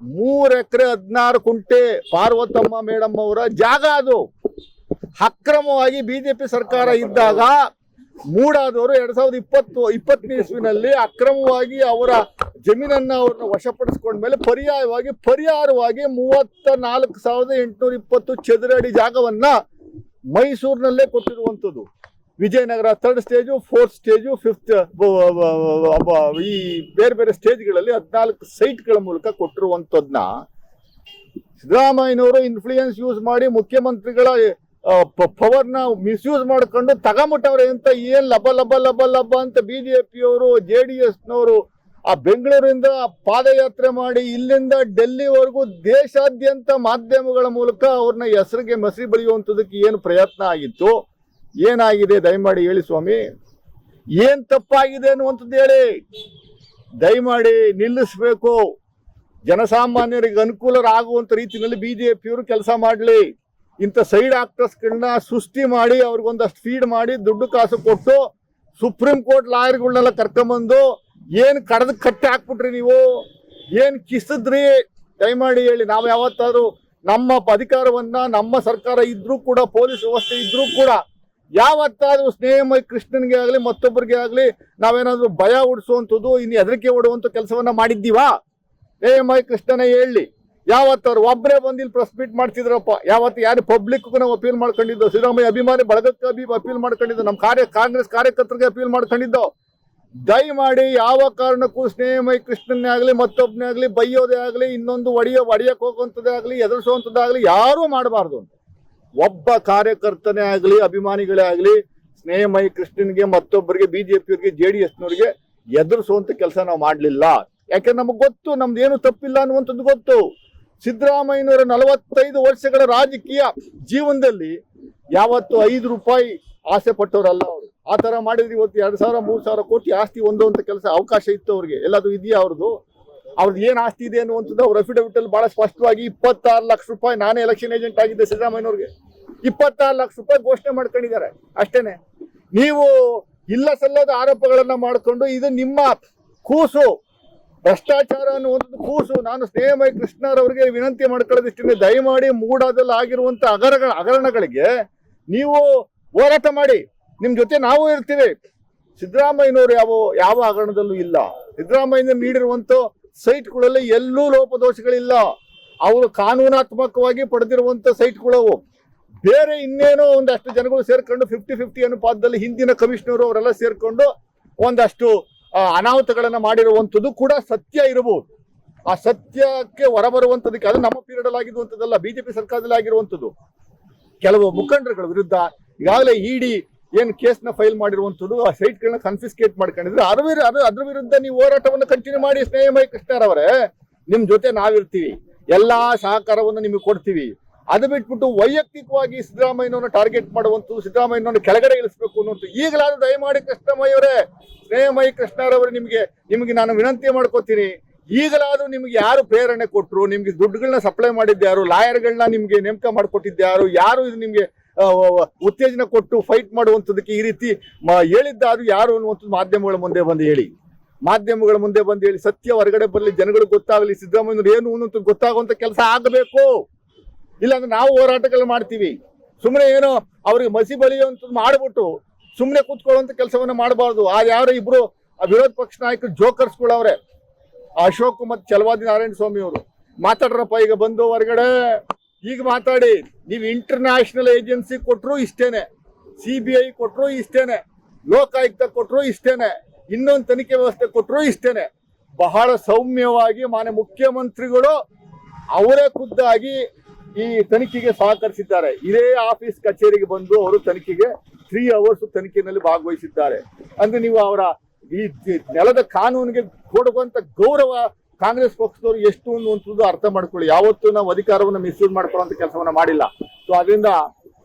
ಮೂರ್ ಎಕರೆ ಹದಿನಾರು ಕುಂಟೆ ಪಾರ್ವತಮ್ಮ ಮೇಡಮ್ ಅವರ ಜಾಗ ಅದು. ಅಕ್ರಮವಾಗಿ ಬಿಜೆಪಿ ಸರ್ಕಾರ ಇದ್ದಾಗ ಮೂಡಾದವರು ಎರಡ್ ಸಾವಿರದ ಇಪ್ಪತ್ತು, ಇಪ್ಪತ್ತನೇ ಇಸ್ವಿನಲ್ಲಿ ಅಕ್ರಮವಾಗಿ ಅವರ ಜಮೀನನ್ನ ಅವ್ರನ್ನ ವಶಪಡಿಸ್ಕೊಂಡ್ಮೇಲೆ ಪರ್ಯಾಯವಾಗಿ, ಪರಿಹಾರವಾಗಿ ಮೂವತ್ತ ನಾಲ್ಕು ಸಾವಿರದ ಎಂಟುನೂರ ಇಪ್ಪತ್ತು ಚದರ ಜಾಗವನ್ನ ಮೈಸೂರಿನಲ್ಲೇ ಕೊಟ್ಟಿರುವಂಥದ್ದು. Vijayanagar third stage fourth stage fifth ಈ ಬೇರೆ ಬೇರೆ ಸ್ಟೇಜ್ಗಳಲ್ಲಿ ಹದಿನಾಲ್ಕು ಸೈಟ್ಗಳ ಮೂಲಕ ಕೊಟ್ಟಿರುವಂಥದ್ದನ್ನ ಸಿದ್ದರಾಮಯ್ಯನವರು ಇನ್ಫ್ಲೂಯೆನ್ಸ್ ಯೂಸ್ ಮಾಡಿ ಮುಖ್ಯಮಂತ್ರಿಗಳ ಪವರ್ನ ಮಿಸ್ಯೂಸ್ ಮಾಡ್ಕೊಂಡು ತಗೊಂಬಿಟ್ಟವ್ರೆ ಅಂತ ಏನ್ ಲಬ ಲಬ ಲಬ ಲಬ ಅಂತ ಬಿ ಜೆ ಡಿ ಎಸ್ನವರು ಆ ಬೆಂಗಳೂರಿಂದ ಪಾದಯಾತ್ರೆ ಮಾಡಿ ಇಲ್ಲಿಂದ ಡೆಲ್ಲಿವರೆಗೂ ದೇಶಾದ್ಯಂತ ಮಾಧ್ಯಮಗಳ ಮೂಲಕ ಅವ್ರನ್ನ ಹೆಸರಿಗೆ ಮಸಿ ಬಳಿಯುವಂಥದಕ್ಕೆ ಏನು ಪ್ರಯತ್ನ ಆಗಿತ್ತು? ಏನಾಗಿದೆ? ದಯಮಾಡಿ ಹೇಳಿ ಸ್ವಾಮಿ. ಏನು ತಪ್ಪಾಗಿದೆ ಅನ್ನುವಂಥದ್ದು ಹೇಳಿ. ದಯಮಾಡಿ ನಿಲ್ಲಿಸ್ಬೇಕು. ಜನಸಾಮಾನ್ಯರಿಗೆ ಅನುಕೂಲರಾಗುವಂಥ ರೀತಿಯಲ್ಲಿ ಬಿಜೆಪಿಯವರು ಕೆಲಸ ಮಾಡಲಿ. ಇಂಥ ಸೈಡ್ ಆಕ್ಟರ್ಸ್ಗಳನ್ನ ಸೃಷ್ಟಿ ಮಾಡಿ, ಅವ್ರಿಗೊಂದಷ್ಟು ಫೀಡ್ ಮಾಡಿ, ದುಡ್ಡು ಕಾಸು ಕೊಟ್ಟು ಸುಪ್ರೀಂ ಕೋರ್ಟ್ ಲಾಯರ್ಗಳನ್ನೆಲ್ಲ ಕರ್ಕೊಂಬಂದು ಏನು ಕಡ್ದು ಕಟ್ಟಿ ಹಾಕ್ಬಿಟ್ರಿ ನೀವು? ಏನು ಕಿಸಿದ್ರಿ? ದಯಮಾಡಿ ಹೇಳಿ. ನಾವು ಯಾವತ್ತಾದರೂ ನಮ್ಮ ಅಧಿಕಾರವನ್ನ, ನಮ್ಮ ಸರ್ಕಾರ ಇದ್ರೂ ಕೂಡ, ಪೊಲೀಸ್ ವ್ಯವಸ್ಥೆ ಇದ್ರೂ ಕೂಡ ಯಾವತ್ತಾದ್ರೂ ಸ್ನೇಹಮಯ ಕೃಷ್ಣನ್ಗೆ ಆಗಲಿ, ಮತ್ತೊಬ್ಬರಿಗೆ ಆಗಲಿ, ನಾವೇನಾದ್ರೂ ಭಯ ಉಡಿಸುವಂಥದ್ದು ಇನ್ನು ಹೆದರಿಕೆ ಹೊಡುವಂಥ ಕೆಲಸವನ್ನ ಮಾಡಿದ್ದೀವಾ? ಸ್ನೇಹಮಯ ಕೃಷ್ಣನೇ, ಹೇಳಿ. ಯಾವತ್ತಾದ್ರು ಒಬ್ಬರೇ ಬಂದು ಇಲ್ಲಿ ಪ್ರೆಸ್ ಮೀಟ್ ಮಾಡ್ತಿದ್ರಪ್ಪ. ಯಾವತ್ತು ಯಾರು ಪಬ್ಲಿಕ್ ನಾವು ಅಪೀಲ್ ಮಾಡ್ಕೊಂಡಿದ್ದು? ಸಿದ್ದರಾಮಯ್ಯ ಅಭಿಮಾನಿ ಬಳಗಕ್ಕೆ ಅಭಿ ಅಪೀಲ್ ಮಾಡ್ಕೊಂಡಿದ್ದು ನಮ್ಮ ಕಾರ್ಯ, ಕಾಂಗ್ರೆಸ್ ಕಾರ್ಯಕರ್ತರಿಗೆ ಅಪೀಲ್ ಮಾಡ್ಕೊಂಡಿದ್ದು. ದಯಮಾಡಿ ಯಾವ ಕಾರಣಕ್ಕೂ ಸ್ನೇಹಮಯ ಕೃಷ್ಣನೇ ಆಗಲಿ ಮತ್ತೊಬ್ಬನೇ ಆಗಲಿ, ಬೈಯೋದೇ ಆಗಲಿ, ಇನ್ನೊಂದು ಒಡೆಯೋ, ಒಡೆಯಕ್ಕೆ ಹೋಗುವಂಥದ್ದೇ ಆಗಲಿ ಎದುರಿಸುವಂಥದ್ದಾಗಲಿ ಯಾರೂ ಮಾಡಬಾರ್ದು ಅಂತ. ಒಬ್ಬ ಕಾರ್ಯಕರ್ತನೇ ಆಗಲಿ, ಅಭಿಮಾನಿಗಳೇ ಆಗಲಿ, ಸ್ನೇಹಮಯಿ ಕೃಷ್ಣನ್ಗೆ ಮತ್ತೊಬ್ಬರಿಗೆ, ಬಿಜೆಪಿಯವರಿಗೆ, ಜೆ ಡಿ ಎಸ್ನವ್ರಿಗೆ ಎದುರಿಸುವಂತ ಕೆಲಸ ನಾವು ಮಾಡಲಿಲ್ಲ. ಯಾಕಂದ್ರೆ ನಮಗೆ ಗೊತ್ತು, ನಮ್ದು ಏನು ತಪ್ಪಿಲ್ಲ ಅನ್ನುವಂಥದ್ದು ಗೊತ್ತು. ಸಿದ್ದರಾಮಯ್ಯನವರ ನಲವತ್ತೈದು ವರ್ಷಗಳ ರಾಜಕೀಯ ಜೀವನದಲ್ಲಿ ಯಾವತ್ತು ಐದು ರೂಪಾಯಿ ಆಸೆ ಪಟ್ಟವರಲ್ಲ ಅವರು. ಆ ಥರ ಮಾಡಿದ್ರೆ ಇವತ್ತು ಎರಡು ಸಾವಿರ, ಮೂರು ಸಾವಿರ ಕೋಟಿ ಆಸ್ತಿ ಹೊಂದುವಂಥ ಕೆಲಸ ಅವಕಾಶ ಇತ್ತು ಅವ್ರಿಗೆ. ಎಲ್ಲಾದ್ರೂ ಇದೆಯಾ ಅವ್ರದ್ದು? ಅವ್ರದ್ದು ಏನು ಆಸ್ತಿ ಇದೆ ಅನ್ನುವಂಥದ್ದು ಅವ್ರ ಅಫಿಡವಿಟ್ ಅಲ್ಲಿ ಬಹಳ ಸ್ಪಷ್ಟವಾಗಿ ಇಪ್ಪತ್ತಾರು ಲಕ್ಷ ರೂಪಾಯಿ ನಾನೇ ಎಲೆಕ್ಷನ್ ಏಜೆಂಟ್ ಆಗಿದ್ದೆ ಸಿದ್ದರಾಮಯ್ಯವ್ರಿಗೆ ಇಪ್ಪತ್ತಾರು ಲಕ್ಷ ರೂಪಾಯಿ ಘೋಷಣೆ ಮಾಡ್ಕೊಂಡಿದ್ದಾರೆ, ಅಷ್ಟೇನೆ. ನೀವು ಇಲ್ಲ ಸಲ್ಲದ ಆರೋಪಗಳನ್ನ ಮಾಡಿಕೊಂಡು ಇದು ನಿಮ್ಮ ಕೂಸು, ಭ್ರಷ್ಟಾಚಾರ ಅನ್ನುವಂಥದ್ದು ಕೂಸು. ನಾನು ಸ್ನೇಹಮಯ ಕೃಷ್ಣರವರಿಗೆ ವಿನಂತಿ ಮಾಡ್ಕೊಳ್ಳೋದಿಷ್ಟೇ ದಯಮಾಡಿ ಮೂಡಾದಲ್ಲಿ ಆಗಿರುವಂತ ಅಗರಗಳ ಹಗರಣಗಳಿಗೆ ನೀವು ಹೋರಾಟ ಮಾಡಿ. ನಿಮ್ಮ ಜೊತೆ ನಾವು ಇರ್ತೀವಿ. ಸಿದ್ದರಾಮಯ್ಯನವರು ಯಾವ ಯಾವ ಹಗರಣದಲ್ಲೂ ಇಲ್ಲ. ಸಿದ್ದರಾಮಯ್ಯನ ನೀಡಿರುವಂತ ಸೈಟ್ಗಳಲ್ಲಿ ಎಲ್ಲೂ ಲೋಪದೋಷಗಳಿಲ್ಲ. ಅವರು ಕಾನೂನಾತ್ಮಕವಾಗಿ ಪಡೆದಿರುವಂತ ಸೈಟ್ಗಳವು ಬೇರೆ ಇನ್ನೇನೋ ಒಂದಷ್ಟು ಜನಗಳು ಸೇರ್ಕೊಂಡು ಫಿಫ್ಟಿ ಫಿಫ್ಟಿ ಅನುಪಾತದಲ್ಲಿ ಹಿಂದಿನ ಕಮಿಷನರ್ ಅವರೆಲ್ಲ ಸೇರ್ಕೊಂಡು ಒಂದಷ್ಟು ಅನಾಹುತಗಳನ್ನು ಮಾಡಿರುವಂಥದ್ದು ಕೂಡ ಸತ್ಯ ಇರಬಹುದು. ಆ ಸತ್ಯಕ್ಕೆ ಹೊರಬರುವಂತದಕ್ಕೆ ಅದು ನಮ್ಮ ಪೀರಿಯಡ್ ಅಲ್ಲಿ ಆಗಿರುವಂತದ್ದಲ್ಲ ಬಿಜೆಪಿ ಸರ್ಕಾರದಲ್ಲಿ ಆಗಿರುವಂತದ್ದು ಕೆಲವು ಮುಖಂಡರುಗಳ ವಿರುದ್ಧ ಈಗಾಗಲೇ ಇಡಿ ಏನ್ ಕೇಸ್ನ ಫೈಲ್ ಮಾಡಿರುವಂಥದ್ದು, ಆ ಸೈಟ್ಗಳನ್ನ ಕನ್ಫಿಸ್ಕೇಟ್ ಮಾಡ್ಕೊಂಡಿದ್ರೆ ಅದ್ರ ಅದ್ರ ವಿರುದ್ಧ ನೀವು ಹೋರಾಟವನ್ನು ಕಂಟಿನ್ಯೂ ಮಾಡಿ ಸ್ನೇಹಮಯ ಕೃಷ್ಣರವರೇ ನಿಮ್ ಜೊತೆ ನಾವಿರ್ತೀವಿ. ಎಲ್ಲಾ ಸಹಕಾರವನ್ನು ನಿಮಗೆ ಕೊಡ್ತೀವಿ. ಅದು ಬಿಟ್ಬಿಟ್ಟು ವೈಯಕ್ತಿಕವಾಗಿ ಸಿದ್ದರಾಮಯ್ಯನವನ್ನ ಟಾರ್ಗೆಟ್ ಮಾಡುವಂಥದ್ದು ಸಿದ್ದರಾಮಯ್ಯನವನ್ನ ಕೆಳಗಡೆ ಇಳಿಸಬೇಕು ಅನ್ನುವಂಥ ಈಗಲಾದ್ರೂ ದಯಮಾಡಿ ಕೃಷ್ಣಮಯ್ಯವರೇ ಸ್ನೇಹಮಯಿ ಕೃಷ್ಣರವರು ನಿಮಗೆ ನಿಮಗೆ ನಾನು ವಿನಂತಿ ಮಾಡ್ಕೋತೀನಿ. ಈಗಲಾದ್ರೂ ನಿಮ್ಗೆ ಯಾರು ಪ್ರೇರಣೆ ಕೊಟ್ಟರು ನಿಮ್ಗೆ ದುಡ್ಡುಗಳನ್ನ ಸಪ್ಲೈ ಮಾಡಿದ್ಯಾರು ಲಾಯರ್ಗಳನ್ನ ನಿಮ್ಗೆ ನೇಮಕ ಮಾಡಿಕೊಟ್ಟಿದ್ಯಾರು ಯಾರು ಇದು ನಿಮ್ಗೆ ಉತ್ತೇಜನ ಕೊಟ್ಟು ಫೈಟ್ ಮಾಡುವಂಥದ್ದಕ್ಕೆ ಈ ರೀತಿ ಹೇಳಿದ್ದಾರು ಯಾರು ಅನ್ನುವಂಥದ್ದು ಮಾಧ್ಯಮಗಳ ಮುಂದೆ ಬಂದು ಹೇಳಿ. ಮಾಧ್ಯಮಗಳ ಮುಂದೆ ಬಂದು ಹೇಳಿ, ಸತ್ಯ ಹೊರಗಡೆ ಬರಲಿ, ಜನಗಳಿಗೆ ಗೊತ್ತಾಗಲಿ ಸಿದ್ದರಾಮಯ್ಯವ್ರು ಏನು ಅನ್ನೋದು ಗೊತ್ತಾಗುವಂತ ಕೆಲಸ ಆಗಬೇಕು. ಇಲ್ಲಾಂದ್ರೆ ನಾವು ಹೋರಾಟಗಳು ಮಾಡ್ತೀವಿ. ಸುಮ್ಮನೆ ಏನೋ ಅವ್ರಿಗೆ ಮಸಿ ಬಳಿಯುವಂಥದ್ದು ಮಾಡ್ಬಿಟ್ಟು ಸುಮ್ಮನೆ ಕೂತ್ಕೊಳ್ಳುವಂತ ಕೆಲಸವನ್ನ ಮಾಡಬಾರ್ದು. ಆ ಯಾರು ಇಬ್ರು ಆ ವಿರೋಧ ಪಕ್ಷ ನಾಯಕರು ಜೋಕರ್ಸ್ಗಳವ್ರೆ ಅಶೋಕ್ ಮತ್ತು ಚಲವಾದಿ ನಾರಾಯಣ ಸ್ವಾಮಿ ಅವರು ಮಾತಾಡ್ರಪ್ಪ, ಈಗ ಬಂದು ಹೊರಗಡೆ. ಈಗ ಮಾತಾಡಿ, ನೀವು ಇಂಟರ್ನ್ಯಾಷನಲ್ ಏಜೆನ್ಸಿ ಕೊಟ್ಟರು ಇಷ್ಟೇನೆ ಸಿ ಬಿ ಐ ಕೊಟ್ಟರು ಇಷ್ಟೇನೆ ಲೋಕಾಯುಕ್ತ ಕೊಟ್ಟರು ಇಷ್ಟೇನೆ, ಇನ್ನೊಂದು ತನಿಖೆ ವ್ಯವಸ್ಥೆ ಕೊಟ್ಟರು ಇಷ್ಟೇನೆ. ಬಹಳ ಸೌಮ್ಯವಾಗಿ ಮಾನ್ಯ ಮುಖ್ಯಮಂತ್ರಿಗಳು ಅವರೇ ಖುದ್ದಾಗಿ ಈ ತನಿಖೆಗೆ ಸಹಕರಿಸಿದ್ದಾರೆ. ಇದೇ ಆಫೀಸ್ ಕಚೇರಿಗೆ ಬಂದು ಅವರು ತನಿಖೆಗೆ ತ್ರೀ ಅವರ್ಸ್ ತನಿಖೆಯಲ್ಲಿ ಭಾಗವಹಿಸಿದ್ದಾರೆ. ಅಂದ್ರೆ ನೀವು ಅವರ ಈ ನೆಲದ ಕಾನೂನಿಗೆ ಕೊಡುವಂತ ಗೌರವ ಕಾಂಗ್ರೆಸ್ ಪಕ್ಷದವ್ರು ಎಷ್ಟು ಅನ್ನುವಂಥದ್ದು ಅರ್ಥ ಮಾಡ್ಕೊಳ್ಳಿ. ಯಾವತ್ತೂ ನಾವು ಅಧಿಕಾರವನ್ನು ಮಿಸ್ಯೂಸ್ ಮಾಡ್ಕೊಳ್ಳುವಂತ ಕೆಲಸವನ್ನ ಮಾಡಿಲ್ಲ. ಸೊ ಅದರಿಂದ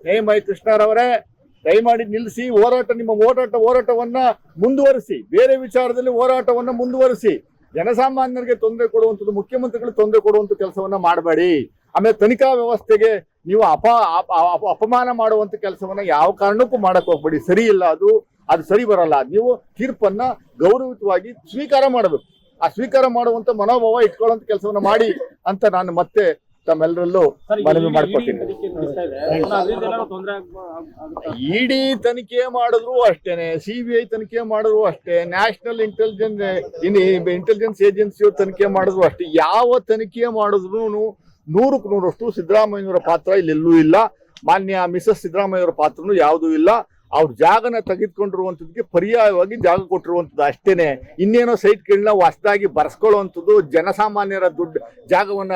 ನೇಮೈ ಕೃಷ್ಣರವರೇ, ದಯಮಾಡಿ ನಿಲ್ಲಿಸಿ, ಹೋರಾಟ, ನಿಮ್ಮ ಹೋರಾಟ, ಹೋರಾಟವನ್ನ ಮುಂದುವರಿಸಿ. ಬೇರೆ ವಿಚಾರದಲ್ಲಿ ಹೋರಾಟವನ್ನ ಮುಂದುವರಿಸಿ. ಜನಸಾಮಾನ್ಯರಿಗೆ ತೊಂದರೆ ಕೊಡುವಂಥದ್ದು ಮುಖ್ಯಮಂತ್ರಿಗಳು ತೊಂದರೆ ಕೊಡುವಂಥ ಕೆಲಸವನ್ನ ಮಾಡಬೇಡಿ. ಆಮೇಲೆ ತನಿಖಾ ವ್ಯವಸ್ಥೆಗೆ ನೀವು ಅಪ- ಅಪಮಾನ ಮಾಡುವಂಥ ಕೆಲಸವನ್ನ ಯಾವ ಕಾರಣಕ್ಕೂ ಮಾಡಕ್ ಹೋಗ್ಬೇಡಿ. ಸರಿ ಇಲ್ಲ ಅದು ಅದು ಸರಿ ಬರಲ್ಲ. ನೀವು ತೀರ್ಪನ್ನ ಗೌರವಿತವಾಗಿ ಸ್ವೀಕಾರ ಮಾಡಬೇಕು. ಆ ಸ್ವೀಕಾರ ಮಾಡುವಂತ ಮನೋಭಾವ ಇಟ್ಕೊಳ್ಳುವಂತ ಕೆಲಸವನ್ನ ಮಾಡಿ ಅಂತ ನಾನು ಮತ್ತೆ ತಮ್ಮೆಲ್ಲರಲ್ಲೂ ಮನವಿ ಮಾಡಿಕೊಟ್ಟಿದ್ದೆ ಮಾಡ್ಕೊತೀನಿ. ಇಡೀ ತನಿಖೆ ಮಾಡಿದ್ರು ಅಷ್ಟೇನೆ. ಸಿ ಬಿ ಐ ತನಿಖೆ ಮಾಡಿದ್ರು ಅಷ್ಟೇ. ನ್ಯಾಷನಲ್ ಇಂಟೆಲಿಜೆನ್ಸ್ ಇಂಟೆಲಿಜೆನ್ಸ್ ಏಜೆನ್ಸಿ ತನಿಖೆ ಮಾಡಿದ್ರು ಅಷ್ಟೇ. ಯಾವ ತನಿಖೆ ಮಾಡಿದ್ರು ನೂರಕ್ಕೆ ನೂರಷ್ಟು ಸಿದ್ದರಾಮಯ್ಯವರ ಪಾತ್ರ ಇಲ್ಲೆಲ್ಲೂ ಇಲ್ಲ. ಮಾನ್ಯ ಮಿಸಸ್ ಸಿದ್ದರಾಮಯ್ಯವರ ಪಾತ್ರನೂ ಯಾವುದೂ ಇಲ್ಲ. ಅವ್ರ ಜಾಗನ ತೆಗೆದುಕೊಂಡಿರುವಂತದಕ್ಕೆ ಪರ್ಯಾಯವಾಗಿ ಜಾಗ ಕೊಟ್ಟಿರುವಂಥದ್ದು ಅಷ್ಟೇನೆ. ಇನ್ನೇನೋ ಸೈಟ್ಗಳನ್ನ ಹೊಸದಾಗಿ ಬರ್ಸ್ಕೊಳ್ಳುವಂಥದ್ದು ಜನಸಾಮಾನ್ಯರ ದುಡ್ಡು ಜಾಗವನ್ನ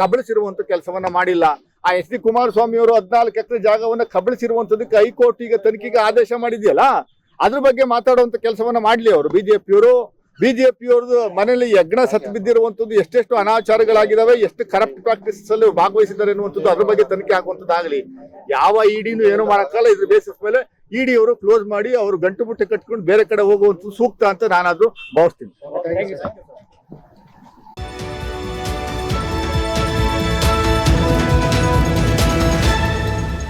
ಕಬಳಿಸಿರುವಂಥ ಕೆಲಸವನ್ನ ಮಾಡಿಲ್ಲ. ಆ ಎಸ್ ಡಿ ಕುಮಾರಸ್ವಾಮಿ ಅವರು ಹದಿನಾಲ್ಕು ಎಕರೆ ಜಾಗವನ್ನ ಕಬಳಿಸಿರುವಂತದಕ್ಕೆ ಹೈಕೋರ್ಟ್ ಈಗ ತನಿಖೆಗೆ ಆದೇಶ ಮಾಡಿದೆಯಲ್ಲ? ಅದ್ರ ಬಗ್ಗೆ ಮಾತಾಡುವಂತ ಕೆಲಸವನ್ನ ಮಾಡ್ಲಿ ಅವರು ಬಿಜೆಪಿಯವರು. ಬಿಜೆಪಿಯವ್ರದ್ದು ಮನೇಲಿ ಯಜ್ಞ ಸತ್ ಬಿದ್ದಿರುವಂತದ್ದು ಎಷ್ಟೆಷ್ಟು ಅನಾಚಾರಗಳಾಗಿದಾವೆ, ಎಷ್ಟು ಕರಪ್ಟ್ ಪ್ರಾಕ್ಟೀಸ್ ಅಲ್ಲಿ ಭಾಗವಹಿಸಿದ್ದಾರೆ ಅನ್ನುವಂಥದ್ದು ಅದ್ರ ಬಗ್ಗೆ ತನಿಖೆ ಆಗುವಂಥದ್ದಾಗಲಿ. ಯಾವ ಇಡಿನೂ ಏನು ಮಾಡೋಕ್ಕಲ್ಲ ಇದ್ರ ಬೇಸಿಸ್ ಮೇಲೆ ಇಡಿ ಅವರು ಕ್ಲೋಸ್ ಮಾಡಿ ಅವರು ಗಂಟು ಮುಟ್ಟೆ ಕಟ್ಕೊಂಡು ಬೇರೆ ಕಡೆ ಹೋಗುವಂತ ಸೂಕ್ತ ಅಂತ ನಾನಾದ್ರೂ ಭಾವಿಸ್ತೀನಿ.